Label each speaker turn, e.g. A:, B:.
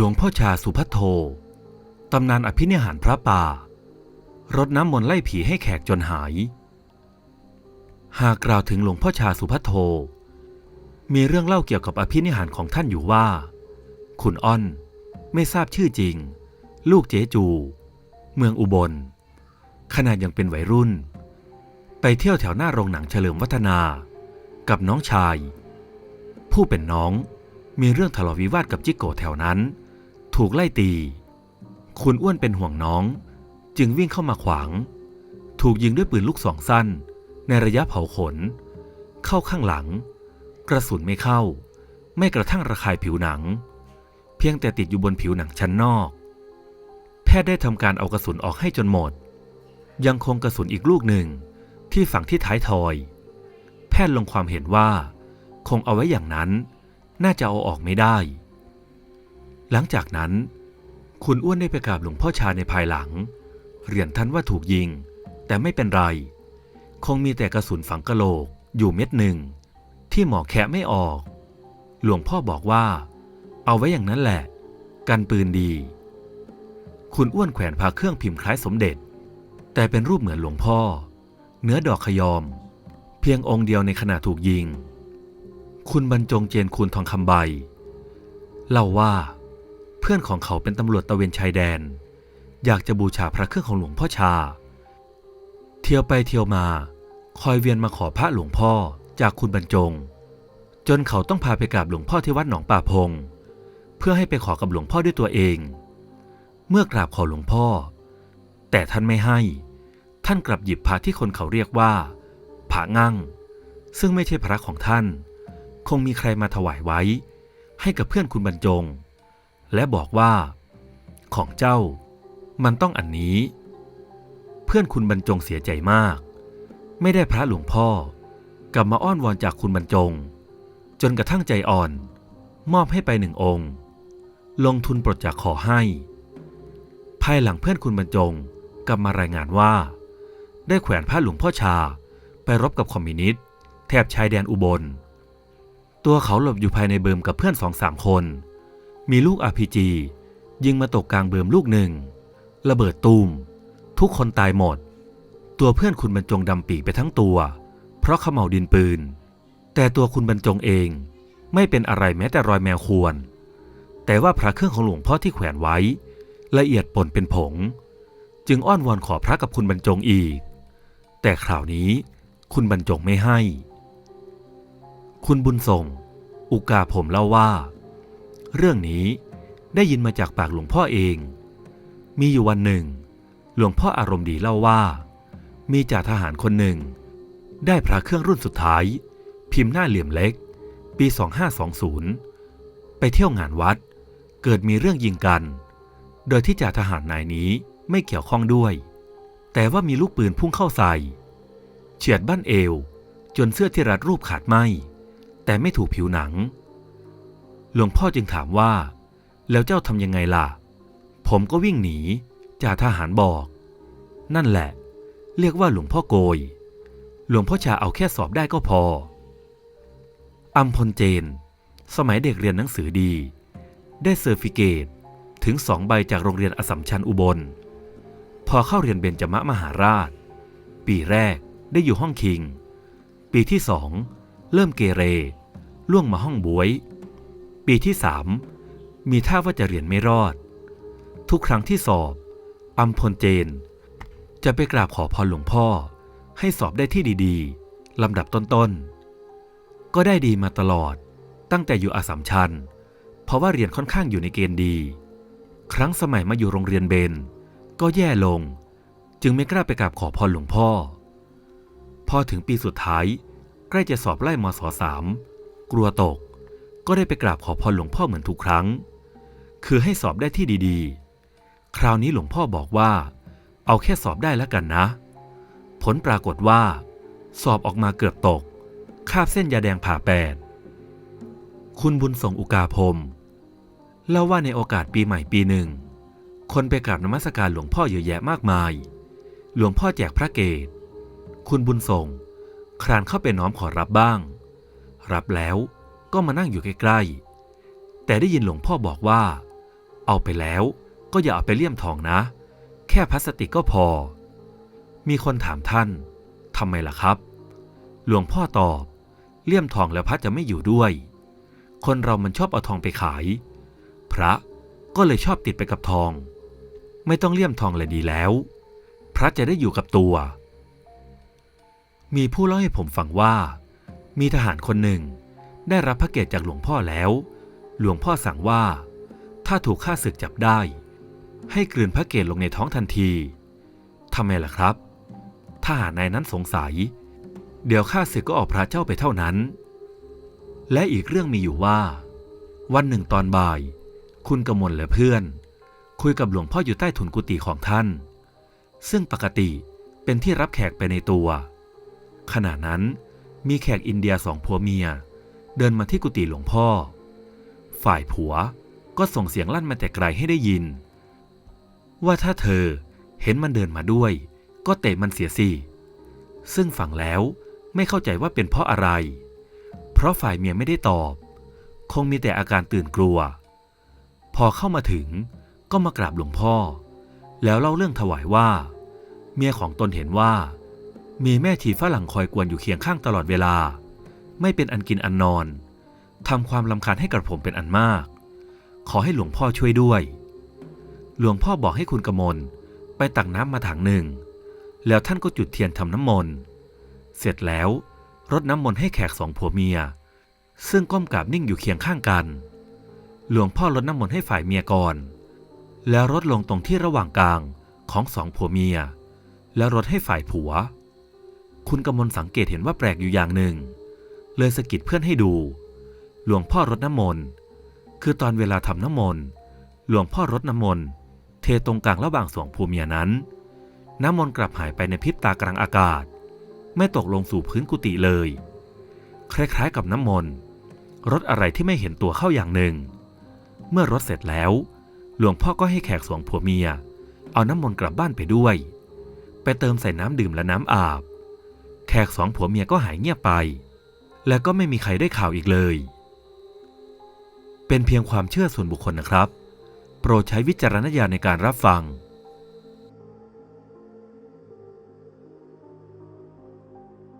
A: หลวงพ่อชาสุพัทโท ตำนานอภินิหารพระป่ารดน้ำมนต์ไล่ผีให้แขกจนหาย หากกล่าวถึงหลวงพ่อชาสุพัทโท มีเรื่องเล่าเกี่ยวกับอภินิหารของท่านอยู่ว่า คุณอ้อน ไม่ทราบชื่อจริง ลูกเจจู เมืองอุบลขณะยังเป็นวัยรุ่น ไปเที่ยวแถวหน้าโรงหนังเฉลิมวัฒนา กับน้องชาย ผู้เป็นน้องมีเรื่องทะเลาะวิวาทกับจิโกแถวนั้น ถูกไล่ตี คุณอ้วนเป็นห่วงน้อง จึงวิ่งเข้ามาขวาง ถูกยิงด้วยปืนลูกสองสั้น ในระยะเผาขน เข้าข้างหลัง กระสุนไม่เข้า ไม่กระทั่งระคายผิวหนัง เพียงแต่ติดอยู่บนผิวหนังชั้นนอก แพทย์ได้ทำการเอากระสุนออกให้จนหมด ยังคงกระสุนอีกลูกหนึ่งที่ฝังที่ท้ายทอย แพทย์ลงความเห็นว่า คงเอาไว้อย่างนั้น น่าจะเอาออกไม่ได้ หลังจากนั้น คุณอ้วนได้ไปกราบหลวงพ่อชาในภายหลัง เรียนท่านว่าถูกยิง แต่ไม่เป็นไร คงมีแต่กระสุนฝังกะโหลกอยู่เม็ดหนึ่ง ที่หมอแคะไม่ออก หลวงพ่อบอกว่า เอาไว้อย่างนั้นแหละ กันปืนดี คุณอ้วนแขวนพาเครื่องพิมพ์คล้ายสมเด็จ แต่เป็นรูปเหมือนหลวงพ่อ เนื้อดอกขยอม เพียงองค์เดียวในขณะถูกยิง คุณบรรจงเจนคุณทองคำใบ เล่าว่า เพื่อนของเขาเป็นตำรวจตะเวนชายแดน อยากจะบูชาพระเครื่องของหลวงพ่อชา เที่ยวไปเที่ยวมา คอยเวียนมาขอพระหลวงพ่อจากคุณบรรจง จนเขาต้องพาไปกราบหลวงพ่อที่วัดหนองป่าพง เพื่อให้ไปขอกับหลวงพ่อด้วยตัวเอง เมื่อกราบขอหลวงพ่อ แต่ท่านไม่ให้ ท่านกลับหยิบพระที่คนเขาเรียกว่าพระงั่ง ซึ่งไม่ใช่พระของท่าน คงมีใครมาถวายไว้ ให้กับเพื่อนคุณบรรจง และบอกว่า ของเจ้ามันต้องอันนี้ เพื่อนคุณบรรจงเสียใจมาก ไม่ได้พระหลวงพ่อ กลับมาอ้อนวอนจากคุณบรรจง จนกระทั่งใจอ่อน มอบให้ไปหนึ่งองค์ ลงทุนปลดจากขอให้ ภายหลังเพื่อนคุณบรรจงกลับมารายงานว่า ได้แขวนผ้าหลวงพ่อชาไปรบกับคอมมิวนิสต์แถบชายแดนอุบล ตัวเขาหลบอยู่ภายในเบิมกับเพื่อนสองสามคน มีลูกอาพีจียิงมาตกกลางเบิมลูกหนึ่ง ระเบิดตูม ทุกคนตายหมด ตัวเพื่อนคุณบรรจงดำปีไปทั้งตัว เพราะเขม่าดินปืน แต่ตัวคุณบรรจงเองไม่เป็นอะไรแม้แต่รอยแมวควร แต่ว่าพระเครื่องของหลวงพ่อที่แขวนไว้ ละเอียดปนเป็นผง จึงอ้อนวอนขอพระกับคุณบรรจงอีก แต่คราวนี้คุณบรรจงไม่ให้ คุณบุญส่ง อุกาผมเล่าว่า เรื่องนี้ได้ยินมาจากปากหลวงพ่อเอง มีอยู่วันหนึ่ง หลวงพ่ออารมณ์ดีเล่าว่า มีจ่าทหารคนหนึ่ง ได้พระเครื่องรุ่นสุดท้าย พิมพ์หน้าเหลี่ยมเล็ก ปี 2520 ไปเที่ยวงานวัด เกิดมีเรื่องยิงกัน โดยที่จ่าทหารนายนี้ไม่เกี่ยวข้องด้วย แต่ว่ามีลูกปืนพุ่งเข้าใส่ เฉียดบ้านเอว จนเสื้อที่รัดรูปขาดไหมแต่ไม่ถูกผิวหนัง หลวงพ่อจึงถามว่า แล้วเจ้าทำยังไงล่ะ ผมก็วิ่งหนีจ่าทหารบอก นั่นแหละ เรียกว่าหลวงพ่อโกย หลวงพ่อชาเอาแค่สอบได้ก็พออัมพลเจน สมัยเด็กเรียนหนังสือดี ได้เซอร์ฟิเกตถึงสองใบจากโรงเรียนอสสัมชัญอุบล พอเข้าเรียนเบญจมะมหาราช ปีแรกได้อยู่ห้องคิง ปีที่สองเริ่มเกเร ล่วงมาห้องบวย ปีที่สามมีท่าว่าจะเรียนไม่รอด ทุกครั้งที่สอบอัมพลเจน จะไปกราบขอพรหลวงพ่อ ให้สอบได้ที่ดีๆลำดับต้นๆ ก็ได้ดีมาตลอดตั้งแต่อยู่อาสัมชัญเพราะว่าเรียนค่อนข้างอยู่ในเกณฑ์ดี ครั้งสมัยมาอยู่โรงเรียนเบน ก็แย่ลง จึงไม่กล้าไปกราบขอพรหลวงพ่อ พอถึงปีสุดท้าย ใกล้จะสอบไล่มศสามกลัวตก ก็ได้ไปกราบขอพรหลวงพ่อเหมือนทุกครั้ง คือให้สอบได้ที่ดีๆ คราวนี้หลวงพ่อบอกว่า เอาแค่สอบได้แล้วกันนะ ผลปรากฏว่า สอบออกมาเกือบตก คาบเส้นยาแดงผ่าแปด คุณบุญส่งอุกาพรมเล่าว่าในโอกาสปีใหม่ปีหนึ่ง คนไปกราบนมัสการหลวงพ่อเยอะแยะมากมาย หลวงพ่อแจกพระเกศคุณบุญส่ง ครานเข้าไปน้อมขอรับบ้าง รับแล้ว ก็มานั่งอยู่ใกล้ๆ แต่ได้ยินหลวงพ่อบอกว่า เอาไปแล้วก็อย่าเอาไปเลี่ยมทองนะ แค่พลาสติกก็พอ มีคนถามท่านทำไมล่ะครับ หลวงพ่อตอบ เลี่ยมทองแล้วพระจะไม่อยู่ด้วย คนเรามันชอบเอาทองไปขาย พระก็เลยชอบติดไปกับทอง ไม่ต้องเลี่ยมทองเลยดีแล้ว พระจะได้อยู่กับตัว มีผู้เล่าให้ผมฟังว่า มีทหารคนหนึ่ง ได้รับพระเกียรติจากหลวงพ่อแล้ว หลวงพ่อสั่งว่า ถ้าถูกข้าศึกจับได้ ให้กลืนพระเกศลงในท้องทันทีทำไมล่ะครับทหานายนั้นสงสัย เดี๋ยวข้าศึกก็ออกพระเจ้าไปเท่านั้น และอีกเรื่องมีอยู่ว่า วันหนึ่งตอนบ่าย คุณกมลและเพื่อน คุยกับหลวงพ่ออยู่ใต้ถุนกุฏิของท่าน ซึ่งปกติเป็นที่รับแขกไปในตัว ขณะนั้นมีแขกอินเดียสองผัวเมีย เดินมาที่กุฏิหลวงพ่อ ฝ่ายผัวก็ส่งเสียงลั่นมาแต่ไกลให้ได้ยิน ว่าถ้าเธอเห็นมันเดินมาด้วย ก็เตะมันเสียสิซึ่งฟังแล้วไม่เข้าใจว่าเป็นเพราะอะไร เพราะฝ่ายเมียไม่ได้ตอบ คงมีแต่อาการตื่นกลัว พอเข้ามาถึงก็มากราบหลวงพ่อ แล้วเล่าเรื่องถวายว่า เมียของตนเห็นว่า มีแม่ทีฝรั่งคอยกวนอยู่เคียงข้างตลอดเวลา ไม่เป็นอันกินอันนอนทำความลำคาญให้กับผมเป็นอันมาก ขอให้หลวงพ่อช่วยด้วย หลวงพ่อบอกให้คุณกมลไปตักน้ำมาถังหนึ่ง แล้วท่านก็จุดเทียนทำน้ำมนต์ เสร็จแล้วรดน้ำมนต์ให้แขกสองผัวเมีย ซึ่งก้มกราบนิ่งอยู่เคียงข้างกัน หลวงพ่อรดน้ำมนต์ให้ฝ่ายเมียก่อน แล้วรดลงตรงที่ระหว่างกลางของสองผัวเมีย แล้วรดให้ฝ่ายผัว คุณกมลสังเกตเห็นว่าแปลกอยู่อย่างหนึ่ง เลยสะกิดเพื่อนให้ดู หลวงพ่อรดน้ำมนต์ คือตอนเวลาทำน้ำมนต์ หลวงพ่อรดน้ำมนต์ เทตรงกลางระหว่างสองผัวเมียนั้น น้ำมนต์กลับหายไปในพริบตากลางอากาศ ไม่ตกลงสู่พื้นกุฏิเลย คล้ายๆกับน้ำมนต์รดอะไรที่ไม่เห็นตัวเข้าอย่างหนึ่ง เมื่อรดเสร็จแล้ว หลวงพ่อก็ให้แขกสองผัวเมีย เอาน้ำมนต์กลับบ้านไปด้วย ไปเติมใส่น้ำดื่มและน้ำอาบ แขกสองผัวเมียก็หายเงียบไป และก็ไม่มีใครได้ข่าวอีกเลย เป็นเพียงความเชื่อส่วนบุคคลนะครับ โปรดใช้วิจารณญาณในการรับฟัง